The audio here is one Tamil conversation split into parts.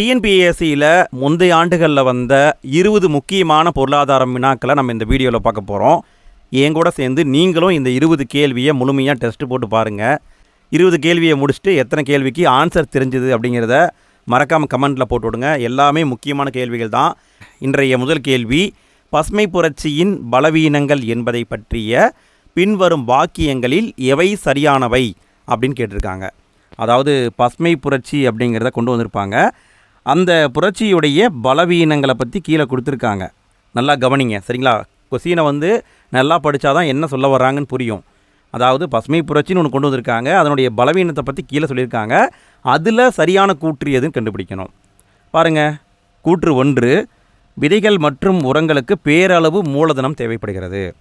டிஎன்பிஎஸ்சியில் முந்தைய ஆண்டுகளில் வந்த இருபது முக்கியமான பொருளாதார வினாக்களை நம்ம இந்த வீடியோவில் பார்க்க போகிறோம் என் கூட சேர்ந்து நீங்களும் இந்த இருபது கேள்வியை முழுமையாக டெஸ்ட் போட்டு பாருங்கள் இருபது கேள்வியை முடிச்சுட்டு எத்தனை கேள்விக்கு ஆன்சர் தெரிஞ்சுது அப்படிங்கிறத மறக்காமல் கமெண்ட்டில் போட்டு விடுங்க. எல்லாமே முக்கியமான கேள்விகள் தான். இன்றைய முதல் கேள்வி பசுமை புரட்சியின் பலவீனங்கள் என்பதை பற்றிய பின்வரும் வாக்கியங்களில் எவை சரியானவை அப்படின்னு கேட்டிருக்காங்க. அதாவது பசுமை புரட்சி அப்படிங்கிறத கொண்டு வந்திருப்பாங்க. அந்த புரட்சியுடைய பலவீனங்களை பற்றி கீழே கொடுத்துருக்காங்க. நல்லா கவனிங்க சரிங்களா? கொசீனை வந்து நல்லா படித்தாதான் என்ன சொல்ல வர்றாங்கன்னு புரியும். அதாவது பசுமை புரட்சின்னு ஒன்று கொண்டு வந்திருக்காங்க. அதனுடைய பலவீனத்தை பற்றி கீழே சொல்லியிருக்காங்க. அதில் சரியான கூற்று எதுன்னு கண்டுபிடிக்கணும். பாருங்க கூற்று ஒன்று விதைகள் மற்றும் உரங்களுக்கு பேரளவு மூலதனம் தேவைப்படுகிறது.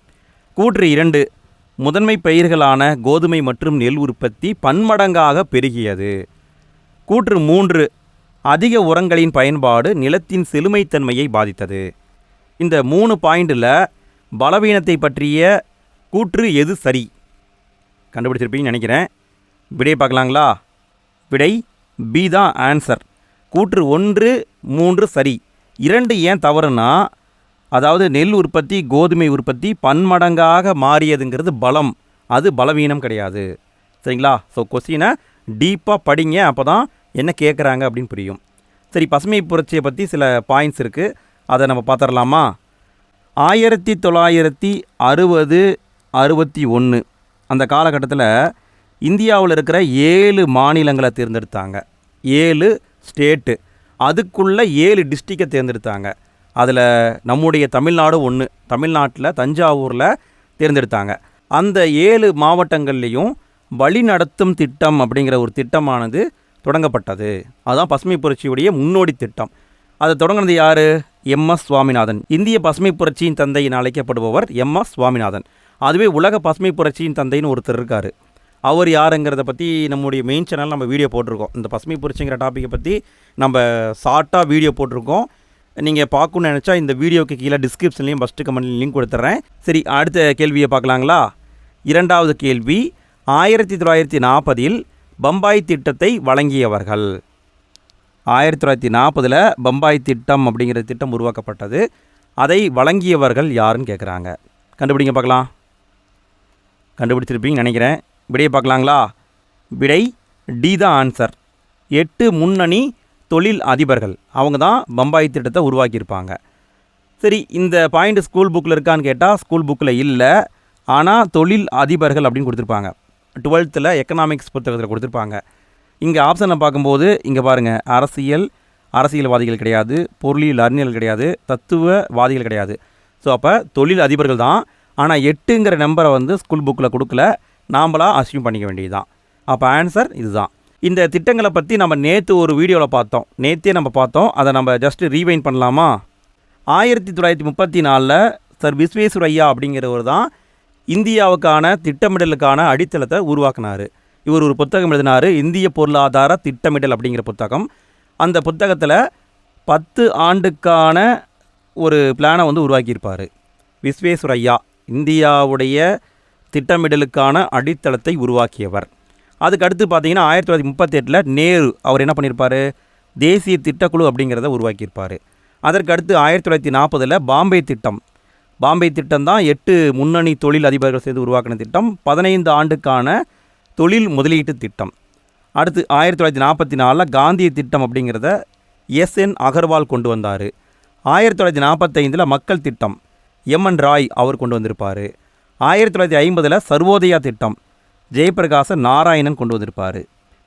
கூற்று இரண்டு முதன்மை பயிர்களான கோதுமை மற்றும் நெல் உற்பத்தி பன்மடங்காக பெருகியது. கூற்று மூன்று அதிக உரங்களின் பயன்பாடு நிலத்தின் செழுமைத்தன்மையை பாதித்தது. இந்த மூணு பாயிண்டில் பலவீனத்தை பற்றிய கூற்று எது சரி? கண்டுபிடிச்சிருப்பீங்கன்னு நினைக்கிறேன். விடை பார்க்கலாங்களா? விடை பி தான் ஆன்சர். கூற்று ஒன்று மூன்று சரி. இரண்டு ஏன் தவறுனா அதாவது நெல் உற்பத்தி கோதுமை உற்பத்தி பன்மடங்காக மாறியதுங்கிறது பலம். அது பலவீனம் கிடையாது. சரிங்களா? ஸோ கொஸ்டினை டீப்பாக படிங்க. அப்போ தான் என்ன கேட்குறாங்க அப்படின்னு புரியும். சரி பசுமை புரட்சியை பற்றி சில பாயிண்ட்ஸ் இருக்குது அதை நம்ம பார்த்துடலாமா? ஆயிரத்தி தொள்ளாயிரத்தி அறுபது அறுபத்தி ஒன்று அந்த காலகட்டத்தில் இந்தியாவில் இருக்கிற ஏழு மாநிலங்களை தேர்ந்தெடுத்தாங்க. ஏழு ஸ்டேட்டு அதுக்குள்ளே ஏழு டிஸ்ட்ரிக்டை தேர்ந்தெடுத்தாங்க. அதில் நம்முடைய தமிழ்நாடு ஒன்று தமிழ்நாட்டில் தஞ்சாவூரில் தேர்ந்தெடுத்தாங்க. அந்த ஏழு மாவட்டங்கள்லேயும் வழிநடத்தும் திட்டம் அப்படிங்கிற ஒரு திட்டமானது தொடங்கப்பட்டது. அதுதான் பசுமை புரட்சியுடைய முன்னோடி திட்டம். அதை தொடங்கினது யார்? எம்எஸ் சுவாமிநாதன். இந்திய பசுமை புரட்சியின் தந்தை என அழைக்கப்படுபவர் எம்எஸ் சுவாமிநாதன். அதுவே உலக பசுமை புரட்சியின் தந்தைன்னு ஒருத்தர் இருக்கார். அவர் யாருங்கிறத பற்றி நம்முடைய மெயின் சேனல் நம்ம வீடியோ போட்டிருக்கோம். இந்த பசுமை புரட்சிங்கிற டாப்பிக்கை பற்றி நம்ம ஷார்ட்டாக வீடியோ போட்டிருக்கோம். நீங்கள் பார்க்கணும்னு நினச்சா இந்த வீடியோக்கு கீழே டிஸ்கிரிப்ஷன்லேயும் ஃபஸ்ட்டு கமெண்ட்லையும் லிங்க் கொடுத்துட்றேன் சரி அடுத்த கேள்வியை பார்க்கலாங்களா? இரண்டாவது கேள்வி ஆயிரத்தி தொள்ளாயிரத்தி நாற்பதில் பம்பாய் திட்டத்தை வழங்கியவர்கள். ஆயிரத்தி தொள்ளாயிரத்தி நாற்பதில் பம்பாய் திட்டம் அப்படிங்கிற திட்டம் உருவாக்கப்பட்டது. அதை வழங்கியவர்கள் யாருன்னு கேட்குறாங்க கண்டுபிடிங்க பார்க்கலாம். கண்டுபிடிச்சிருப்பீங்கன்னு நினைக்கிறேன். விடையை பார்க்கலாங்களா? விடை டி தான் ஆன்சர். எட்டு முன்னணி தொழில் அதிபர்கள். அவங்க தான் பம்பாய் திட்டத்தை உருவாக்கியிருப்பாங்க. சரி இந்த பாயிண்ட் ஸ்கூல் புக்கில் இருக்கான்னு கேட்டால் ஸ்கூல் புக்கில் இல்லை. ஆனால் தொழில் அதிபர்கள் அப்படின்னு கொடுத்துருப்பாங்க. டுவெல்த்தில் எக்கனாமிக்ஸ் புத்தகத்தில் கொடுத்துருப்பாங்க. இங்கே ஆப்ஷனை பார்க்கும்போது இங்கே பாருங்கள் அரசியல் அரசியல்வாதிகள் கிடையாது பொருளியல் அறிஞர்கள் கிடையாது தத்துவவாதிகள் கிடையாது. ஸோ அப்போ தொழில் அதிபர்கள் தான். ஆனால் எட்டுங்கிற நம்பரை வந்து ஸ்கூல் புக்கில் கொடுக்கல. நாம்பளாக அசியூம் பண்ணிக்க வேண்டியது தான் அப்போ ஆன்சர் இதுதான். இந்த திட்டங்களை பற்றி நம்ம நேற்று ஒரு வீடியோவில் பார்த்தோம். நேற்றே நம்ம பார்த்தோம். அதை நம்ம ஜஸ்ட்டு ரீவைன் பண்ணலாமா? ஆயிரத்தி தொள்ளாயிரத்தி முப்பத்தி நாலில் சர் விஸ்வேஸ்வரையா அப்படிங்கிறவர் தான் இந்தியாவுக்கான திட்டமிடலுக்கான அடித்தளத்தை உருவாக்குனார். இவர் ஒரு புத்தகம் எழுதினார் இந்திய பொருளாதார திட்டமிடல் அப்படிங்கிற புத்தகம். அந்த புத்தகத்தில் பத்து ஆண்டுக்கான ஒரு பிளானை வந்து உருவாக்கியிருப்பார். விஸ்வேஸ்வரையா இந்தியாவுடைய திட்டமிடலுக்கான அடித்தளத்தை உருவாக்கியவர். அதுக்கு அடுத்து பார்த்தீங்கன்னா ஆயிரத்தி தொள்ளாயிரத்தி முப்பத்தெட்டில் நேரு அவர் என்ன பண்ணியிருப்பார்? தேசிய திட்டக்குழு அப்படிங்கிறத உருவாக்கியிருப்பார். அதற்கு அடுத்து ஆயிரத்தி தொள்ளாயிரத்தி நாற்பதில் பாம்பே திட்டம். பாம்பே திட்டம் தான் எட்டு முன்னணி தொழில் அதிபர்கள் சேர்ந்து உருவாக்கின திட்டம் பதினைந்து ஆண்டுக்கான தொழில் முதலீட்டு திட்டம். அடுத்து ஆயிரத்தி தொள்ளாயிரத்தி நாற்பத்தி நாலில் காந்திய திட்டம் அப்படிங்கிறத எஸ்என் அகர்வால் கொண்டு வந்தார். ஆயிரத்தி தொள்ளாயிரத்தி நாற்பத்தைந்தில் மக்கள் திட்டம் எம்என் ராய் அவர் கொண்டு வந்திருப்பார். ஆயிரத்தி தொள்ளாயிரத்தி ஐம்பதில் சர்வோதயா திட்டம் ஜெயபிரகாச நாராயணன் கொண்டு வந்திருப்பார்.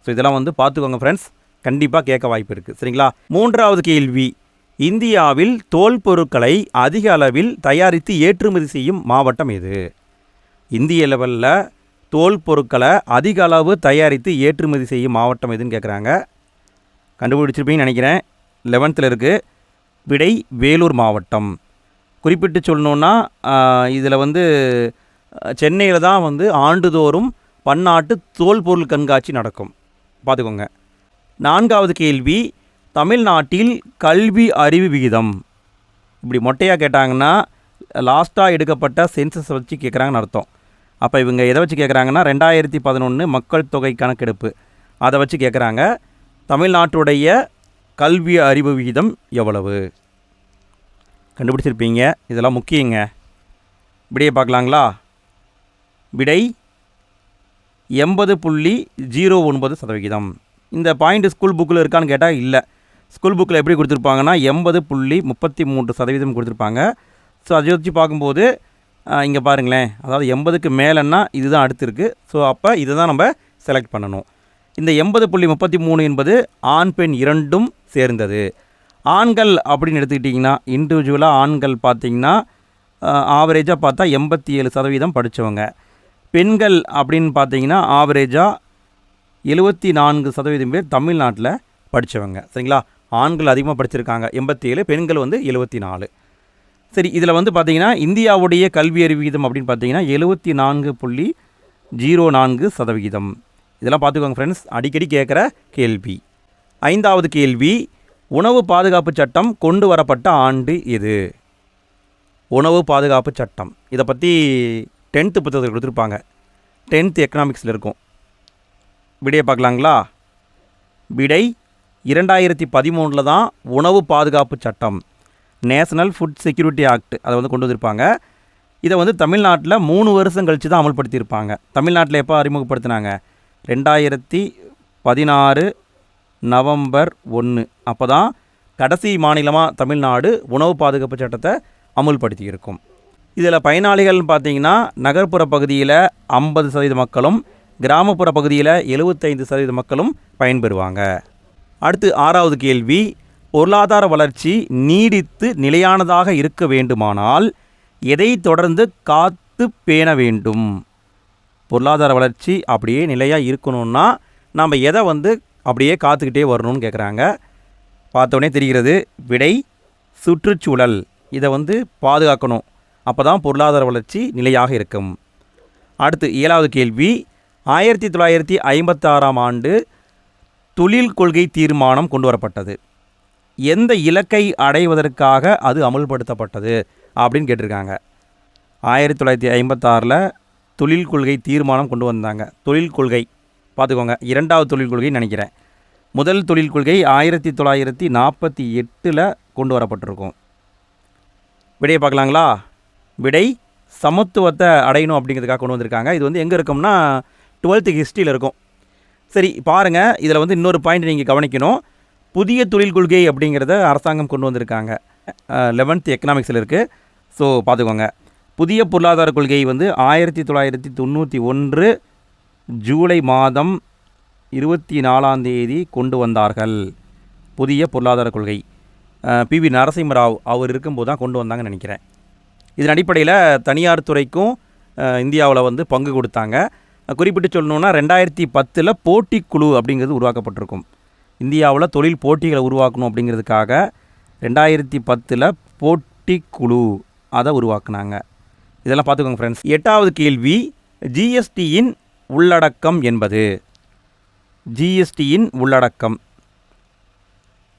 ஸோ இதெல்லாம் வந்து பார்த்துக்கோங்க ஃப்ரெண்ட்ஸ் கண்டிப்பாக கேட்க வாய்ப்பு இருக்குது சரிங்களா? மூன்றாவது கேள்வி. இந்தியாவில் தோல் பொருட்களை அதிக அளவில் தயாரித்து ஏற்றுமதி செய்யும் மாவட்டம் எது இந்திய லெவலில் தோல் பொருட்களை அதிக அளவு தயாரித்து ஏற்றுமதி செய்யும் மாவட்டம் எதுன்னு கேட்குறாங்க கண்டுபிடிச்சிருப்பீங்கன்னு நினைக்கிறேன். லெவன்த்தில் இருக்குது விடை வேலூர் மாவட்டம். குறிப்பிட்டு சொல்லணுன்னா இதில் வந்து சென்னையில் தான் வந்து ஆண்டுதோறும் பன்னாட்டு தோல் பொருள் கண்காட்சி நடக்கும். பார்த்துக்கோங்க நான்காவது கேள்வி தமிழ்நாட்டில் கல்வி அறிவு விகிதம். இப்படி மொட்டையாக கேட்டாங்கன்னா லாஸ்ட்டாக எடுக்கப்பட்ட சென்சஸ் வச்சு கேட்குறாங்கன்னு அர்த்தம். அப்போ இவங்க எதை வச்சு கேட்குறாங்கன்னா ரெண்டாயிரத்தி பதினொன்று மக்கள் தொகை கணக்கெடுப்பு. அதை வச்சு கேட்குறாங்க தமிழ்நாட்டுடைய கல்வி அறிவு விகிதம் எவ்வளவு? கண்டுபிடிச்சிருப்பீங்க. இதெல்லாம் முக்கியங்க. விடையை பார்க்கலாங்களா? விடை எண்பது புள்ளி ஜீரோ ஒன்பது சதவிகிதம். இந்த பாயிண்ட் ஸ்கூல் புக்கில் இருக்கான்னு கேட்டால் இல்லை. ஸ்கூல் புக்கில் எப்படி கொடுத்துருப்பாங்கன்னா எண்பது புள்ளி முப்பத்தி மூன்று சதவீதம் கொடுத்துருப்பாங்க. ஸோ அதை வச்சு பார்க்கும்போது இங்கே பாருங்களேன். அதாவது எண்பதுக்கு மேலேன்னா இதுதான் அடுத்திருக்கு. ஸோ அப்போ இதை தான் நம்ம செலக்ட் பண்ணணும். இந்த எண்பது புள்ளி முப்பத்தி மூணு என்பது ஆண் பெண் இரண்டும் சேர்ந்தது. ஆண்கள் அப்படின்னு எடுத்துக்கிட்டிங்கன்னா இண்டிவிஜுவலாக ஆண்கள் பார்த்திங்கன்னா ஆவரேஜாக பார்த்தா எண்பத்தி ஏழு சதவீதம் படித்தவங்க பெண்கள் அப்படின்னு பார்த்தீங்கன்னா ஆவரேஜாக எழுபத்தி நான்கு சதவீதம் பேர் தமிழ்நாட்டில் படித்தவங்க சரிங்களா? ஆண்கள் அதிகமாக படிச்சிருக்காங்க. எண்பத்தி ஏழு பெண்கள் வந்து எழுபத்தி நாலு சரி இதில் வந்து பார்த்திங்கன்னா இந்தியாவுடைய கல்வி அறிவு விகிதம் அப்படின்னு பார்த்தீங்கன்னா எழுபத்தி நான்கு புள்ளி ஜீரோ நான்கு சதவிகிதம். இதெல்லாம் பார்த்துக்கோங்க ஃப்ரெண்ட்ஸ் அடிக்கடி கேட்குற கேள்வி. ஐந்தாவது கேள்வி உணவு பாதுகாப்பு சட்டம் கொண்டு வரப்பட்ட ஆண்டு எது? உணவு பாதுகாப்பு சட்டம். இதை பற்றி டென்த்து புத்தகத்தில் கொடுத்துருப்பாங்க. டென்த்து எக்கனாமிக்ஸில் இருக்கும். விடையை பார்க்கலாங்களா? விடை இரண்டாயிரத்தி பதிமூணில் தான் உணவு பாதுகாப்பு சட்டம் நேஷனல் ஃபுட் செக்யூரிட்டி ஆக்ட் அதை வந்து கொண்டு வந்திருப்பாங்க. இதை வந்து தமிழ்நாட்டில் மூணு வருஷம் கழித்து தான் அமல்படுத்தியிருப்பாங்க. தமிழ்நாட்டில் எப்போ அறிமுகப்படுத்தினாங்க? ரெண்டாயிரத்தி பதினாறு நவம்பர் ஒன்று அப்போ தான் கடைசி மாநிலமாக தமிழ்நாடு உணவு பாதுகாப்பு சட்டத்தை அமுல்படுத்தி இருக்கும் இதில் பயனாளிகள்னு பார்த்தீங்கன்னா நகர்ப்புற பகுதியில் ஐம்பது சதவீத மக்களும் கிராமப்புற பகுதியில் எழுபத்தைந்து சதவீத மக்களும் பயன்பெறுவாங்க. அடுத்து ஆறாவது கேள்வி பொருளாதார வளர்ச்சி நீடித்து நிலையானதாக இருக்க வேண்டுமானால் எதை தொடர்ந்து காத்து பேண வேண்டும்? பொருளாதார வளர்ச்சி அப்படியே நிலையாக இருக்கணும்னா நம்ம எதை வந்து அப்படியே காத்துக்கிட்டே வரணும்னு கேட்குறாங்க பார்த்தோன்னே தெரிகிறது விடை சுற்றுச்சூழல். இதை வந்து பாதுகாக்கணும். அப்போ தான் பொருளாதார வளர்ச்சி நிலையாக இருக்கும். அடுத்து ஏழாவது கேள்வி ஆயிரத்தி தொள்ளாயிரத்தி ஐம்பத்தாறாம் ஆண்டு தொழில் கொள்கை தீர்மானம் கொண்டு வரப்பட்டது எந்த இலக்கை அடைவதற்காக அது அமுல்படுத்தப்பட்டது அப்படின்னு கேட்டிருக்காங்க. ஆயிரத்தி தொள்ளாயிரத்தி ஐம்பத்தாறில் தொழில் கொள்கை தீர்மானம் கொண்டு வந்தாங்க. தொழில் கொள்கை பார்த்துக்கோங்க இரண்டாவது தொழில் கொள்கைன்னு நினைக்கிறேன். முதல் தொழில் கொள்கை ஆயிரத்தி தொள்ளாயிரத்தி நாற்பத்தி எட்டில் கொண்டு வரப்பட்டிருக்கும். விடையை பார்க்கலாங்களா? விடை சமத்துவத்தை அடையணும் அப்படிங்கிறதுக்காக கொண்டு வந்திருக்காங்க. இது வந்து எங்கே இருக்கும்னா டுவெல்த்து ஹிஸ்ட்ரியில் இருக்கும். சரி பாருங்கள் இதில் வந்து இன்னொரு பாயிண்ட் நீங்கள் கவனிக்கணும். புதிய தொழில் கொள்கை அப்படிங்கிறத அரசாங்கம் கொண்டு வந்திருக்காங்க. லெவன்த் எக்கனாமிக்ஸில் இருக்குது ஸோ பார்த்துக்கோங்க. புதிய பொருளாதார கொள்கை வந்து ஆயிரத்தி தொள்ளாயிரத்தி தொண்ணூற்றி ஒன்று ஜூலை மாதம் இருபத்தி நாலாம் தேதி கொண்டு வந்தார்கள். புதிய பொருளாதார கொள்கை. பி வி நரசிம்மராவ் அவர் இருக்கும்போது தான் கொண்டு வந்தாங்கன்னு நினைக்கிறேன். இதன் அடிப்படையில் தனியார் துறைக்கும் இந்தியாவில் வந்து பங்கு கொடுத்தாங்க. குறிப்பிட்டு சொல்லணுன்னா ரெண்டாயிரத்தி பத்தில் போட்டிக்குழு அப்படிங்கிறது உருவாக்கப்பட்டிருக்கும். இந்தியாவில் தொழில் போட்டிகளை உருவாக்கணும் அப்படிங்கிறதுக்காக ரெண்டாயிரத்தி பத்தில் போட்டிக்குழு அதை உருவாக்குனாங்க. இதெல்லாம் பார்த்துக்கோங்க ஃப்ரெண்ட்ஸ் எட்டாவது கேள்வி ஜிஎஸ்டியின் உள்ளடக்கம் என்பது. ஜிஎஸ்டியின் உள்ளடக்கம்.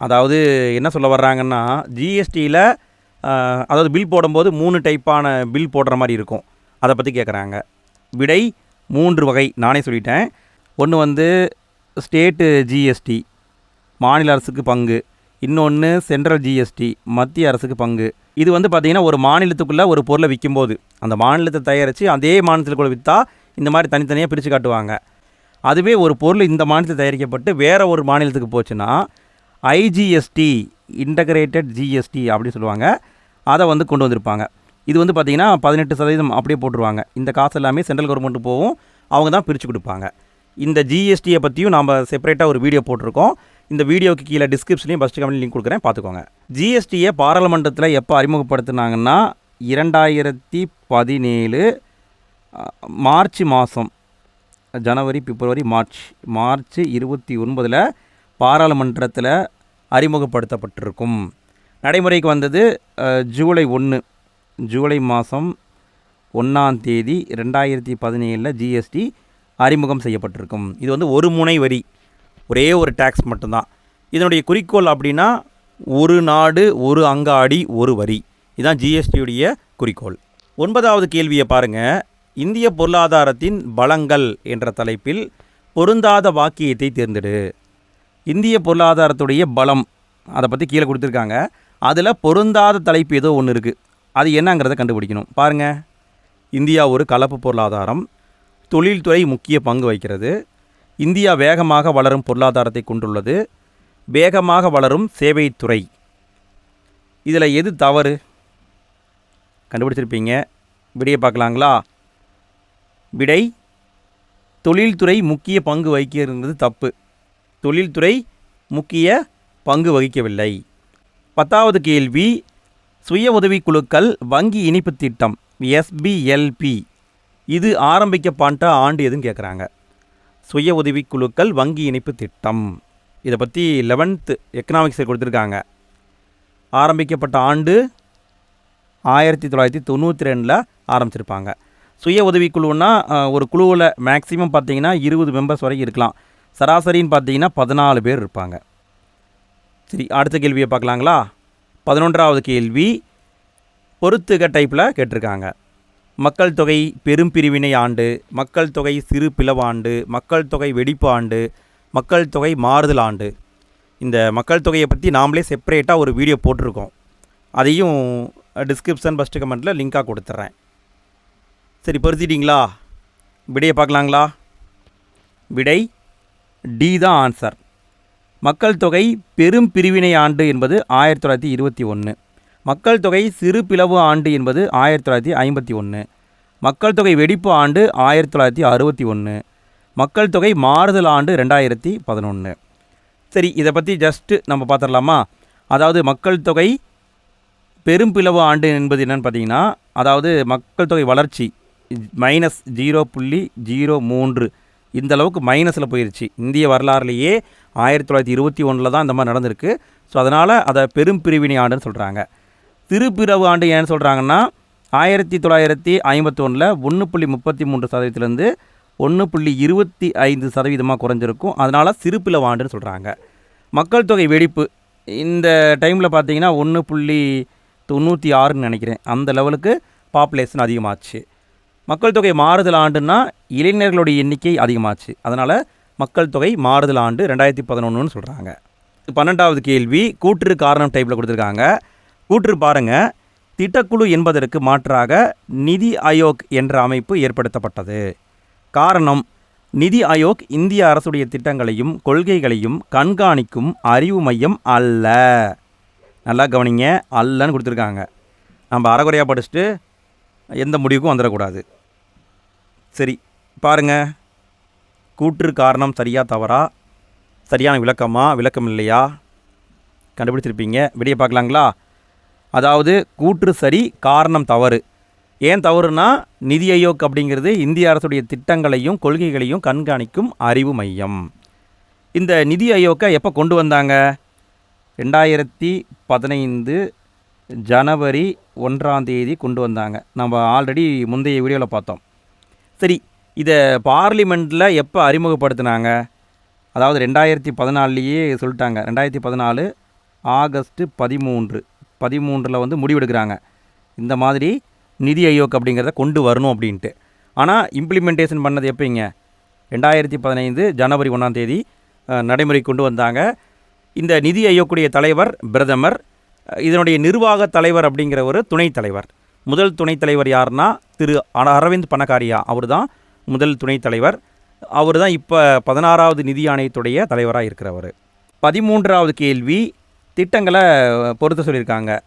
அதாவது என்ன சொல்ல வர்றாங்கன்னா ஜிஎஸ்டியில் அதாவது பில் போடும்போது மூணு டைப்பான பில் போடுற மாதிரி இருக்கும். அதை பற்றி கேட்குறாங்க விடை மூன்று வகை நானே சொல்லிட்டேன். ஒன்று வந்து ஸ்டேட்டு ஜிஎஸ்டி மாநில அரசுக்கு பங்கு. இன்னொன்று சென்ட்ரல் ஜிஎஸ்டி மத்திய அரசுக்கு பங்கு. இது வந்து பார்த்திங்கன்னா ஒரு மாநிலத்துக்குள்ளே ஒரு பொருளை விற்கும்போது அந்த மாநிலத்தை தயாரித்து அதே மாநிலத்துக்குள்ளே விற்றா இந்த மாதிரி தனித்தனியாக பிரித்து காட்டுவாங்க. அதுவே ஒரு பொருள் இந்த மாநிலத்தில் தயாரிக்கப்பட்டு வேறு ஒரு மாநிலத்துக்கு போச்சுன்னா ஐஜிஎஸ்டி இன்டகிரேட்டட் ஜிஎஸ்டி அப்படின்னு சொல்லுவாங்க. அதை வந்து கொண்டு வந்திருப்பாங்க. இது வந்து பார்த்திங்கன்னா பதினெட்டு சதவீதம் அப்படியே போட்டுருவாங்க. இந்த காசு எல்லாமே சென்ட்ரல் கவர்மெண்ட்டு போகும் அவங்க தான் பிரித்து கொடுப்பாங்க. இந்த ஜிஎஸ்டியை பற்றியும் நாம் செப்பரேட்டாக ஒரு வீடியோ போட்டிருக்கோம். இந்த வீடியோக்கு கீழே டிஸ்கிரிப்ஷன்லையும் ஃபஸ்ட்டு கமெண்ட் லிங்க் கொடுக்குறேன். பார்த்துக்கோங்க. ஜிஎஸ்டியை பாராளுமன்றத்தில் எப்போ அறிமுகப்படுத்தினாங்கன்னா இரண்டாயிரத்தி பதினேழு மார்ச் மாதம் ஜனவரி பிப்ரவரி மார்ச். மார்ச் இருபத்தி ஒன்பதில் பாராளுமன்றத்தில் அறிமுகப்படுத்தப்பட்டிருக்கும். நடைமுறைக்கு வந்தது ஜூலை ஒன்று ஜூலை மாதம் ஒன்றாம் தேதி ரெண்டாயிரத்தி பதினேழில் ஜிஎஸ்டி அறிமுகம் செய்யப்பட்டிருக்கும். இது வந்து ஒரு முனை வரி. ஒரே ஒரு டேக்ஸ் மட்டும்தான். இதனுடைய குறிக்கோள் அப்படின்னா ஒரு நாடு ஒரு அங்காடி ஒரு வரி. இதுதான் ஜிஎஸ்டியுடைய குறிக்கோள். ஒன்பதாவது கேள்வியை பாருங்கள் இந்திய பொருளாதாரத்தின் பலங்கள் என்ற தலைப்பில் பொருந்தாத வாக்கியத்தை தேர்ந்தெடு. இந்திய பொருளாதாரத்துடைய பலம் அதை பற்றி கீழே கொடுத்துருக்காங்க. அதில் பொருந்தாத தலைப்பு ஏதோ ஒன்று இருக்குது அது என்னங்கிறத கண்டுபிடிக்கணும். பாருங்கள் இந்தியா ஒரு கலப்பு பொருளாதாரம். தொழில்துறை முக்கிய பங்கு வகிக்கிறது. இந்தியா வேகமாக வளரும் பொருளாதாரத்தை கொண்டுள்ளது. வேகமாக வளரும் சேவைத்துறை. இதில் எது தவறு? கண்டுபிடிச்சிருப்பீங்க. விடையை பார்க்கலாங்களா? விடை தொழில்துறை முக்கிய பங்கு வகிக்கிறது தப்பு. தொழில்துறை முக்கிய பங்கு வகிக்கவில்லை. பத்தாவது கேள்வி சுய உதவிக்குழுக்கள் வங்கி இனிப்பு திட்டம் எஸ்பிஎல்பி இது ஆரம்பிக்கப்பட்ட ஆண்டு எதுன்னு கேட்குறாங்க சுய உதவிக்குழுக்கள் வங்கி இணைப்பு திட்டம். இதை பற்றி லெவன்த்து எக்கனாமிக்ஸில் கொடுத்துருக்காங்க. ஆரம்பிக்கப்பட்ட ஆண்டு ஆயிரத்தி தொள்ளாயிரத்தி தொண்ணூற்றி ரெண்டில் ஆரம்பிச்சிருப்பாங்க. சுய உதவிக்குழுன்னா ஒரு குழுவில் மேக்ஸிமம் பார்த்தீங்கன்னா இருபது மெம்பர்ஸ் வரைக்கும் இருக்கலாம். சராசரின்னு பார்த்தீங்கன்னா பதினாலு பேர் இருப்பாங்க. சரி அடுத்த கேள்வியை பார்க்கலாங்களா? பதினொன்றாவது கேள்வி பொறுத்துக டைப்பில் கேட்டிருக்காங்க. மக்கள் தொகை பெரும்பிரிவினை ஆண்டு மக்கள் தொகை சிறு பிளவாண்டு மக்கள் தொகை வெடிப்பு ஆண்டு மக்கள் தொகை மாறுதல் ஆண்டு. இந்த மக்கள் தொகையை பற்றி நாமளே செப்பரேட்டாக ஒரு வீடியோ போட்டிருக்கோம். அதையும் டிஸ்கிரிப்ஷன் ஃபஸ்ட்டு கமெண்ட்டில் லிங்காக கொடுத்துட்றேன் சரி பொருத்திட்டிங்களா? விடையை பார்க்கலாங்களா? விடை டி தான் ஆன்சர் மக்கள் தொகை பெரும் பிரிவினை ஆண்டு என்பது ஆயிரத்தி தொள்ளாயிரத்தி இருபத்தி ஒன்று. மக்கள் தொகை சிறு பிளவு ஆண்டு என்பது ஆயிரத்தி தொள்ளாயிரத்தி ஐம்பத்தி ஒன்று. மக்கள் தொகை வெடிப்பு ஆண்டு ஆயிரத்தி தொள்ளாயிரத்தி அறுபத்தி ஒன்று. மக்கள் தொகை மாறுதல் ஆண்டு ரெண்டாயிரத்தி பதினொன்று சரி இதை பற்றி ஜஸ்ட்டு நம்ம பார்த்துடலாமா அதாவது மக்கள் தொகை பெரும்பிளவு ஆண்டு என்பது என்னன்னு பார்த்தீங்கன்னா அதாவது மக்கள் தொகை வளர்ச்சி மைனஸ் ஜீரோ புள்ளி ஜீரோ மூன்று. இந்த அளவுக்கு மைனஸில் போயிடுச்சு இந்திய வரலாறுலேயே ஆயிரத்தி தொள்ளாயிரத்தி இருபத்தி ஒன்றில் தான் இந்த மாதிரி நடந்திருக்கு. ஸோ அதனால் அதை பெரும் பிரிவினை ஆண்டுன்னு சொல்கிறாங்க திருப்பிறவு ஆண்டு ஏன்னு சொல்கிறாங்கன்னா ஆயிரத்தி தொள்ளாயிரத்தி ஐம்பத்தொன்னில் ஒன்று புள்ளி முப்பத்தி மூன்று சதவீதத்துலேருந்து ஒன்று புள்ளி இருபத்தி ஐந்து சதவீதமாக குறைஞ்சிருக்கும். அதனால் சிறுப்பிளவு ஆண்டுன்னு சொல்கிறாங்க மக்கள் தொகை வெடிப்பு. இந்த டைமில் பார்த்தீங்கன்னா ஒன்று புள்ளி தொண்ணூற்றி ஆறுன்னு நினைக்கிறேன். அந்த லெவலுக்கு பாப்புலேஷன் அதிகமாச்சு. மக்கள் தொகை மாறுதல் ஆண்டுன்னா இளைஞர்களுடைய எண்ணிக்கை அதிகமாச்சு. அதனால் மக்கள் தொகை மாறுதல் ஆண்டு ரெண்டாயிரத்தி பதினொன்றுன்னு சொல்கிறாங்க பன்னெண்டாவது கேள்வி கூற்று காரணம் டைப்பில் கொடுத்துருக்காங்க. கூற்று பாருங்கள் திட்டக்குழு என்பதற்கு மாற்றாக நிதி ஆயோக் என்ற அமைப்பு ஏற்படுத்தப்பட்டது. காரணம் நிதி ஆயோக் இந்திய அரசுடைய திட்டங்களையும் கொள்கைகளையும் கண்காணிக்கும் அறிவு மையம் அல்ல. நல்லா கவனிங்க. அல்லன்னு கொடுத்துருக்காங்க. நம்ம அறகுறையாக படிச்சுட்டு எந்த முடிவுக்கும் வந்துடக்கூடாது. சரி பாருங்கள் கூற்று காரணம் சரியா தவறா? சரியான விளக்கமா? விளக்கம் இல்லையா கண்டுபிடிச்சிருப்பீங்க. விடிய பார்க்கலாங்களா? அதாவது கூற்று சரி காரணம் தவறு. ஏன் தவறுனா நிதி ஆயோக் அப்படிங்கிறது இந்திய அரசுடைய திட்டங்களையும் கொள்கைகளையும் கண்காணிக்கும் அறிவு மையம். இந்த நிதி ஆயோக்கை எப்போ கொண்டு வந்தாங்க? ரெண்டாயிரத்தி பதினைந்து ஜனவரி ஒன்றாம் தேதி கொண்டு வந்தாங்க. நம்ம ஆல்ரெடி முந்தைய வீடியோவில் பார்த்தோம். சரி இதை பார்லிமெண்ட்டில் எப்போ அறிமுகப்படுத்தினாங்க? அதாவது ரெண்டாயிரத்தி பதினாலுலேயே சொல்லிட்டாங்க. ரெண்டாயிரத்தி பதினாலு ஆகஸ்ட்டு பதிமூன்று. பதிமூன்றில் வந்து முடிவெடுக்கிறாங்க. இந்த மாதிரி நிதி ஆயோக் அப்படிங்கிறத கொண்டு வரணும் அப்படின்ட்டு. ஆனால் இம்ப்ளிமெண்டேஷன் பண்ணது எப்போங்க ரெண்டாயிரத்தி பதினைந்து ஜனவரி ஒன்றாம் தேதி நடைமுறை கொண்டு வந்தாங்க. இந்த நிதி ஆயோக்குடைய தலைவர் பிரதமர் இதனுடைய நிர்வாக தலைவர் அப்படிங்கிற ஒரு துணைத் தலைவர். முதல் துணைத் தலைவர் யாருன்னா திரு அரவிந்த் பணக்காரியா அவர் தான் முதல் துணைத் தலைவர். அவர் தான் இப்போ பதினாறாவது நிதி ஆணையத்துடைய தலைவராக இருக்கிறவர். பதிமூன்றாவது கேள்வி திட்டங்களை பொறுத்த சொல்லியிருக்காங்க.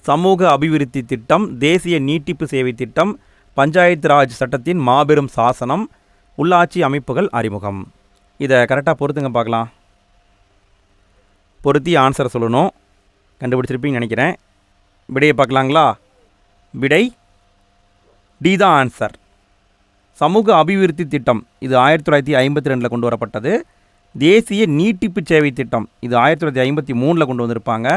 சமூக அபிவிருத்தி திட்டம் தேசிய நீட்டிப்பு சேவை திட்டம் பஞ்சாயத்து ராஜ் சட்டத்தின் மாபெரும் சாசனம் உள்ளாட்சி அமைப்புகள் அறிமுகம். இதை கரெக்டாக பொறுத்துங்க பார்க்கலாம். பொருத்தி ஆன்சரை சொல்லணும். கண்டுபிடிச்சிருப்பீங்கன்னு நினைக்கிறேன். விடையை பார்க்கலாங்களா? விடை டி தான் ஆன்சர் சமூக அபிவிருத்தி திட்டம் இது ஆயிரத்தி தொள்ளாயிரத்தி ஐம்பத்தி ரெண்டில் கொண்டு வரப்பட்டது தேசிய நீட்டிப்பு சேவை திட்டம் இது ஆயிரத்தி தொள்ளாயிரத்தி ஐம்பத்தி மூணில் கொண்டு வந்திருப்பாங்க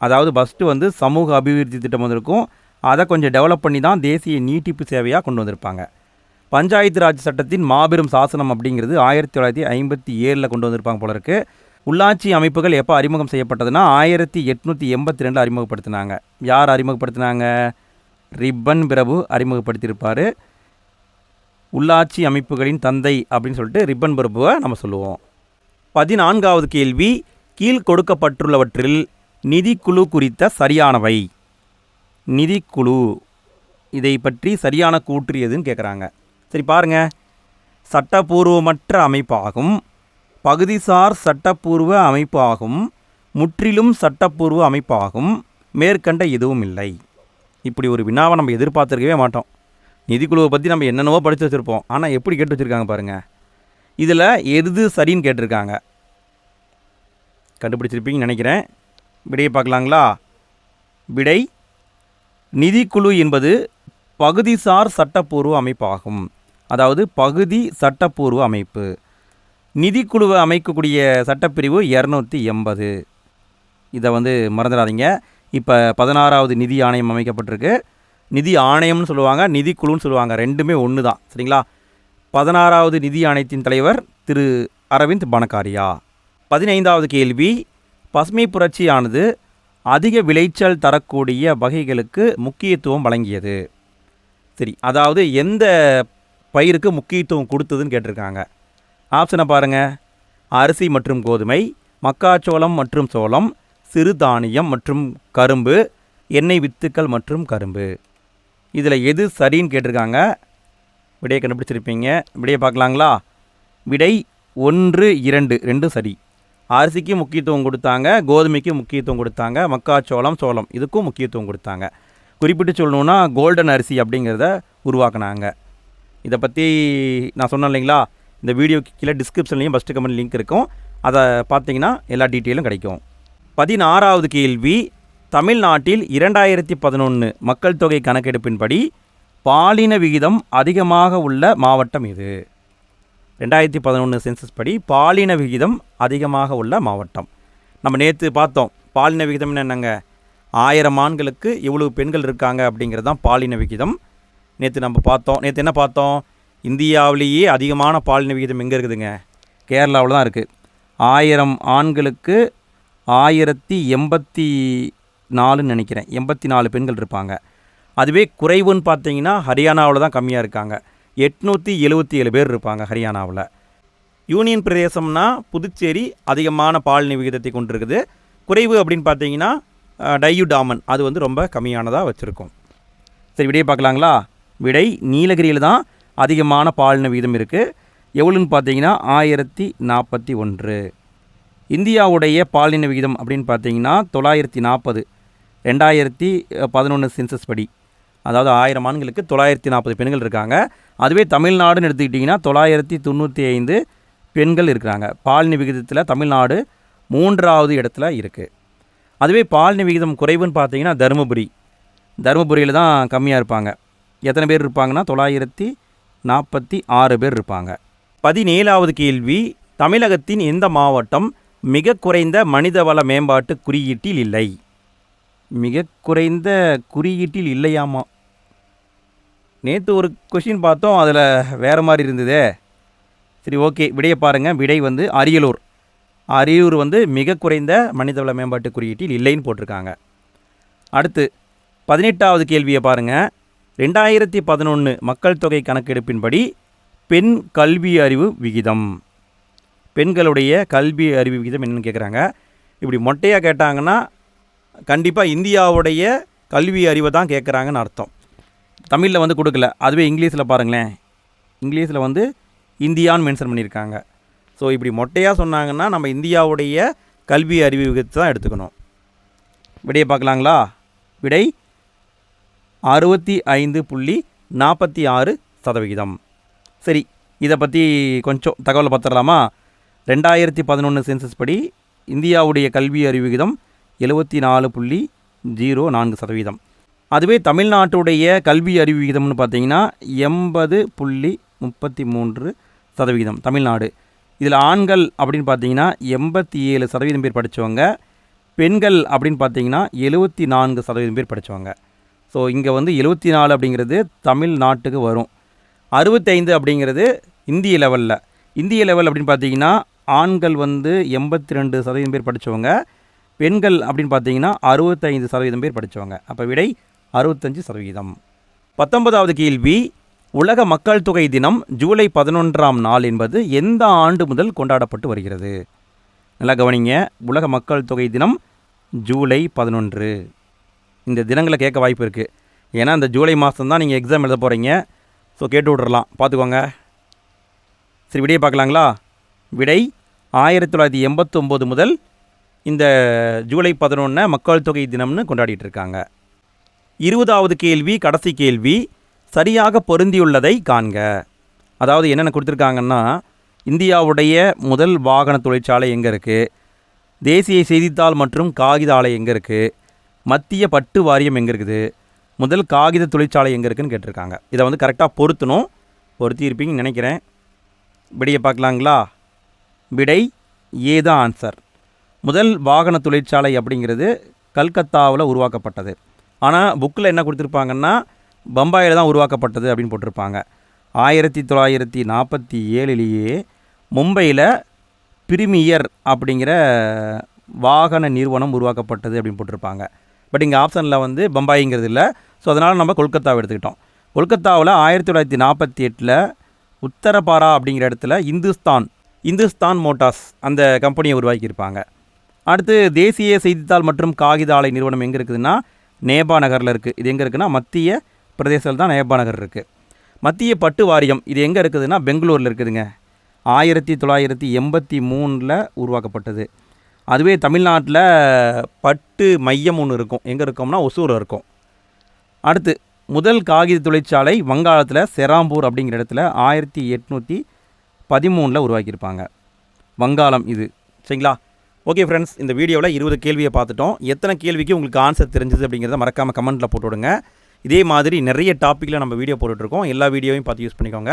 அதாவது ஃபஸ்ட்டு வந்து சமூக அபிவிருத்தி திட்டம் வந்திருக்கும். அதை கொஞ்சம் டெவலப் பண்ணி தான் தேசிய நீட்டிப்பு சேவையாக கொண்டு வந்திருப்பாங்க பஞ்சாயத்து ராஜ் சட்டத்தின் மாபெரும் சாசனம் அப்படிங்கிறது ஆயிரத்தி தொள்ளாயிரத்தி ஐம்பத்தி ஏழில் கொண்டு வந்திருப்பாங்க போல இருக்குது உள்ளாட்சி அமைப்புகள் எப்போ அறிமுகம் செய்யப்பட்டதுன்னா ஆயிரத்தி எட்நூற்றி எண்பத்தி ரெண்டில் அறிமுகப்படுத்தினாங்க. யார் அறிமுகப்படுத்தினாங்க? ரிப்பன் பிரபு அறிமுகப்படுத்தியிருப்பார். உள்ளாட்சி அமைப்புகளின் தந்தை அப்படின்னு சொல்லிட்டு ரிப்பன் பிரபுவை நம்ம சொல்லுவோம். பதினான்காவது கேள்வி கீழ் கொடுக்கப்பட்டுள்ளவற்றில் நிதிக்குழு குறித்த சரியானவை. நிதிக்குழு. இதை பற்றி சரியான கூற்று எதுன்னு கேட்குறாங்க சரி பாருங்க. சட்டபூர்வமற்ற அமைப்பாகும். பகுதிசார் சட்டப்பூர்வ அமைப்பாகும். முற்றிலும் சட்டப்பூர்வ அமைப்பாகும். மேற்கண்ட எதுவும் இல்லை. இப்படி ஒரு வினாவை நம்ம எதிர்பார்த்துருக்கவே மாட்டோம். நிதிக்குழுவை பற்றி நம்ம என்னென்னவோ படித்து வச்சுருப்போம். ஆனால் எப்படி கேட்டு வச்சுருக்காங்க பாருங்கள் இதில் எது சரின்னு கேட்டிருக்காங்க. கண்டுபிடிச்சிருப்பீங்கன்னு நினைக்கிறேன். விடையை பார்க்கலாங்களா? விடை நிதிக்குழு என்பது பகுதிசார் சட்டப்பூர்வ அமைப்பாகும். அதாவது பகுதி சட்டப்பூர்வ அமைப்பு. நிதிக்குழுவை அமைக்கக்கூடிய சட்டப்பிரிவு இரநூத்தி எண்பது. இதை வந்து மறந்துடாதீங்க. இப்போ பதினாறாவது நிதி ஆணையம் அமைக்கப்பட்டிருக்கு. நிதி ஆணையம்னு சொல்லுவாங்க நிதிக்குழுன்னு சொல்லுவாங்க. ரெண்டுமே ஒன்று தான் சரிங்களா? பதினாறாவது நிதி ஆணையத்தின் தலைவர் திரு அரவிந்த் பனகாரியா. பதினைந்தாவது கேள்வி பசுமை புரட்சியானது அதிக விளைச்சல் தரக்கூடிய வகைகளுக்கு முக்கியத்துவம் வழங்கியது. சரி அதாவது எந்த பயிருக்கு முக்கியத்துவம் கொடுத்ததுன்னு கேட்டிருக்காங்க. ஆப்ஷனை பாருங்கள் அரிசி மற்றும் கோதுமை மக்காச்சோளம் மற்றும் சோளம் சிறுதானியம் மற்றும் கரும்பு எண்ணெய் வித்துக்கள் மற்றும் கரும்பு. இதில் எது சரின்னு கேட்டிருக்காங்க. விடையை கண்டுபிடிச்சிருப்பீங்க. விடையை பார்க்கலாங்களா? விடை ஒன்று இரண்டு ரெண்டும் சரி. அரிசிக்கு முக்கியத்துவம் கொடுத்தாங்க கோதுமைக்கு முக்கியத்துவம் கொடுத்தாங்க மக்காச்சோளம் சோளம் இதுக்கும் முக்கியத்துவம் கொடுத்தாங்க. குறிப்பிட்டு சொல்லணுன்னா கோல்டன் அரிசி அப்படிங்கிறத உருவாக்குனாங்க. இதை பற்றி நான் சொன்னேன் இல்லைங்களா? இந்த வீடியோக்கு கீழே டிஸ்கிரிப்ஷன்லேயும் ஃபஸ்ட்டு கமெண்ட் லிங்க் இருக்கும். அதை பார்த்தீங்கன்னா எல்லா டீட்டெயிலும் கிடைக்கும். பதினாறாவது கேள்வி தமிழ்நாட்டில் இரண்டாயிரத்தி பதினொன்று மக்கள் தொகை கணக்கெடுப்பின்படி பாலின விகிதம் அதிகமாக உள்ள மாவட்டம் இது. ரெண்டாயிரத்தி பதினொன்று சென்சஸ் படி பாலின விகிதம் அதிகமாக உள்ள மாவட்டம். நம்ம நேற்று பார்த்தோம் பாலின விகிதம்னு என்னங்க ஆயிரம் ஆண்களுக்கு இவ்வளவு பெண்கள் இருக்காங்க அப்படிங்கிறது தான் பாலின விகிதம். நேற்று நம்ம பார்த்தோம் நேற்று என்ன பார்த்தோம்? இந்தியாவிலேயே அதிகமான பாலின விகிதம் எங்கே இருக்குதுங்க? கேரளாவில் தான் இருக்குது ஆயிரம் ஆண்களுக்கு ஆயிரத்தி எண்பத்தி நாலுன்னு நினைக்கிறேன். எண்பத்தி நாலு பெண்கள் இருப்பாங்க. அதுவே குறைவுன்னு பார்த்தீங்கன்னா ஹரியானாவில் தான் கம்மியாக இருக்காங்க. எட்நூற்றி எழுபத்தி ஏழு பேர் இருப்பாங்க ஹரியானாவில். யூனியன் பிரதேசம்னா புதுச்சேரி அதிகமான பாலின விகிதத்தை கொண்டிருக்குது. குறைவு அப்படின்னு பார்த்தீங்கன்னா டையுடாமன். அது வந்து ரொம்ப கம்மியானதாக வச்சுருக்கோம். சரி விடையை பார்க்கலாங்களா? விடை நீலகிரியில் தான் அதிகமான பாலின விகிதம் இருக்குது எவ்வளோன்னு பார்த்தீங்கன்னா ஆயிரத்தி நாற்பத்தி ஒன்று. இந்தியாவுடைய பாலின விகிதம் அப்படின்னு பார்த்தீங்கன்னா தொள்ளாயிரத்தி நாற்பது. ரெண்டாயிரத்தி பதினொன்று சென்சஸ் படி. அதாவது ஆயிரம் ஆண்களுக்கு தொள்ளாயிரத்தி நாற்பது பெண்கள் இருக்காங்க. அதுவே தமிழ்நாடுன்னு எடுத்துக்கிட்டிங்கன்னா தொள்ளாயிரத்தி தொண்ணூற்றி ஐந்து பெண்கள் இருக்கிறாங்க. பாலின விகிதத்தில் தமிழ்நாடு மூன்றாவது இடத்துல இருக்குது அதுவே பாலின விகிதம் குறைவுன்னு பார்த்தீங்கன்னா தருமபுரி. தருமபுரியில் தான் கம்மியாக இருப்பாங்க. எத்தனை பேர் இருப்பாங்கன்னா தொள்ளாயிரத்தி நாற்பத்தி ஆறு பேர் இருப்பாங்க. பதினேழாவது கேள்வி தமிழகத்தின் எந்த மாவட்டம் மிக குறைந்த மனிதவள மேம்பாட்டு குறியீட்டில் இல்லை? மிக குறைந்த குறியீட்டில் இல்லையாமா? நேற்று ஒரு கொஷின் பார்த்தோம் அதில் வேறு மாதிரி இருந்ததே. சரி ஓகே விடையை பாருங்கள் விடை வந்து அரியலூர். அரியலூர் வந்து மிக குறைந்த மனிதவள மேம்பாட்டு குறியீட்டில் இல்லைன்னு போட்டிருக்காங்க. அடுத்து பதினெட்டாவது கேள்வியை பாருங்கள் ரெண்டாயிரத்தி பதினொன்று மக்கள் தொகை கணக்கெடுப்பின்படி பெண் கல்வி அறிவு விகிதம். பெண்களுடைய கல்வி அறிவு விகிதம் என்னென்னு கேட்குறாங்க இப்படி மொட்டையாக கேட்டாங்கன்னா கண்டிப்பாக இந்தியாவுடைய கல்வி அறிவை தான் கேட்குறாங்கன்னு அர்த்தம். தமிழில் வந்து கொடுக்கல. அதுவே இங்கிலீஷில் பாருங்களேன். இங்கிலீஷில் வந்து இந்தியான்னு மென்ஷன் பண்ணியிருக்காங்க. ஸோ இப்படி மொட்டையாக சொன்னாங்கன்னா நம்ம இந்தியாவுடைய கல்வி அறிவு விகிதத்தை தான் எடுத்துக்கணும். விடையை பார்க்கலாங்களா? விடை அறுபத்தி ஐந்து புள்ளி நாற்பத்தி ஆறு சதவிகிதம். சரி இதை பற்றி கொஞ்சம் தகவலை பார்த்துடலாமா? ரெண்டாயிரத்தி பதினொன்று சென்சஸ் படி இந்தியாவுடைய கல்வி அறிவு விகிதம் எழுபத்தி நாலு புள்ளி ஜீரோ நான்கு சதவீதம். அதுவே தமிழ்நாட்டுடைய கல்வி அறிவு விகிதம்னு பார்த்தீங்கன்னா எண்பது புள்ளி முப்பத்தி மூன்று சதவிகிதம் தமிழ்நாடு. இதில் ஆண்கள் அப்படின்னு பார்த்தீங்கன்னா எண்பத்தி ஏழு சதவீதம் பேர் படித்தவங்க பெண்கள் அப்படின்னு பார்த்தீங்கன்னா எழுபத்தி நான்கு சதவீதம் பேர் படித்தவங்க ஸோ இங்கே வந்து எழுபத்தி நாலு அப்படிங்கிறது தமிழ்நாட்டுக்கு வரும். அறுபத்தைந்து அப்படிங்கிறது இந்திய லெவலில் இந்திய லெவல் அப்படின்னு பார்த்தீங்கன்னா ஆண்கள் வந்து எண்பத்தி ரெண்டு சதவீதம் பேர் படித்தவங்க பெண்கள் அப்படின்னு பார்த்தீங்கன்னா அறுபத்தைந்து சதவீதம் பேர் படித்தவங்க அப்போ விடை அறுபத்தஞ்சு சதவீதம். பத்தொன்பதாவது கேள்வி உலக மக்கள் தொகை தினம் ஜூலை பதினொன்றாம் நாள் என்பது எந்த ஆண்டு முதல் கொண்டாடப்பட்டு வருகிறது? நல்லா கவனிங்க. உலக மக்கள் தொகை தினம் ஜூலை பதினொன்று. இந்த தினங்களை கேட்க வாய்ப்பு இருக்குது ஏன்னா இந்த ஜூலை மாதம் தான் நீங்கள் எக்ஸாம் எழுத போகிறீங்க ஸோ கேட்டு விட்றலாம் பார்த்துக்கோங்க. சரி விடையை பார்க்கலாங்களா? விடை ஆயிரத்தி தொள்ளாயிரத்தி எண்பத்தொம்போது முதல் இந்த ஜூலை பதினொன்றை மக்கள் தொகை தினம்னு கொண்டாடிட்டு இருக்காங்க இருபதாவது கேள்வி கடைசி கேள்வி சரியாக பொருந்தியுள்ளதை காண்க. அதாவது என்னென்ன கொடுத்துருக்காங்கன்னா இந்தியாவுடைய முதல் வாகன தொழிற்சாலை எங்கே இருக்குது தேசிய செய்தித்தாள் மற்றும் காகித ஆலை எங்கே இருக்குது மத்திய பட்டு வாரியம் எங்கே இருக்குது? முதல் காகித தொழிற்சாலை எங்கே இருக்குன்னு கேட்டிருக்காங்க. இதை வந்து கரெக்டாக பொருத்தணும். பொருத்தி இருப்பீங்கன்னு நினைக்கிறேன். விடையை பார்க்கலாங்களா? விடை ஏதான் ஆன்சர் முதல் வாகன தொழிற்சாலை அப்படிங்கிறது கல்கத்தாவில் உருவாக்கப்பட்டது. ஆனால் புக்கில் என்ன கொடுத்துருப்பாங்கன்னா பம்பாயில் தான் உருவாக்கப்பட்டது அப்படின்னு போட்டிருப்பாங்க. ஆயிரத்தி தொள்ளாயிரத்தி நாற்பத்தி ஏழுலேயே மும்பையில் பிரிமியர் அப்படிங்கிற வாகன நிறுவனம் உருவாக்கப்பட்டது அப்படின்னு போட்டிருப்பாங்க. பட் இங்கே ஆப்ஷனில் வந்து பம்பாய்ங்கிறது இல்லை. ஸோ அதனால் நம்ம கொல்கத்தாவை எடுத்துக்கிட்டோம். கொல்கத்தாவில் ஆயிரத்தி தொள்ளாயிரத்தி நாற்பத்தி எட்டில் உத்தரபாரா அப்படிங்கிற இடத்துல இந்துஸ்தான் இந்துஸ்தான் மோட்டார்ஸ் அந்த கம்பெனியை உருவாக்கியிருப்பாங்க. அடுத்து தேசிய செய்தித்தாள் மற்றும் காகித ஆலை நிறுவனம் எங்கே இருக்குதுன்னா நேபா நகரில் இருக்குது இது எங்கே இருக்குன்னா மத்திய பிரதேசத்தில் தான் நேபா நகர் இருக்குது மத்திய பட்டு வாரியம் இது எங்கே இருக்குதுன்னா பெங்களூரில் இருக்குதுங்க. ஆயிரத்தி தொள்ளாயிரத்தி எண்பத்தி மூணில் உருவாக்கப்பட்டது. அதுவே தமிழ்நாட்டில் பட்டு மையம் ஒன்று இருக்கும். எங்கே இருக்கோம்னா ஒசூரில் இருக்கும். அடுத்து முதல் காகித தொழிற்சாலை வங்காளத்தில் செராம்பூர் அப்படிங்கிற இடத்துல ஆயிரத்தி எட்நூற்றி பதிமூணில் உருவாக்கியிருப்பாங்க. வங்காளம் இது. சரிங்களா? ஓகே ஃப்ரெண்ட்ஸ் இந்த வீடியோவில் இருபது கேள்வியை பார்த்துட்டோம். எத்தனை கேள்விக்கு உங்களுக்கு ஆன்சர் தெரிஞ்சது அப்படிங்கிறத மறக்காமல் கமெண்ட்டில் போட்டு விடுங்க இதே மாதிரி நிறைய டாப்பிக்கில் நம்ம வீடியோ போட்டுட்ருக்கோம். எல்லா வீடியோவையும் பார்த்து யூஸ் பண்ணிக்கோங்க.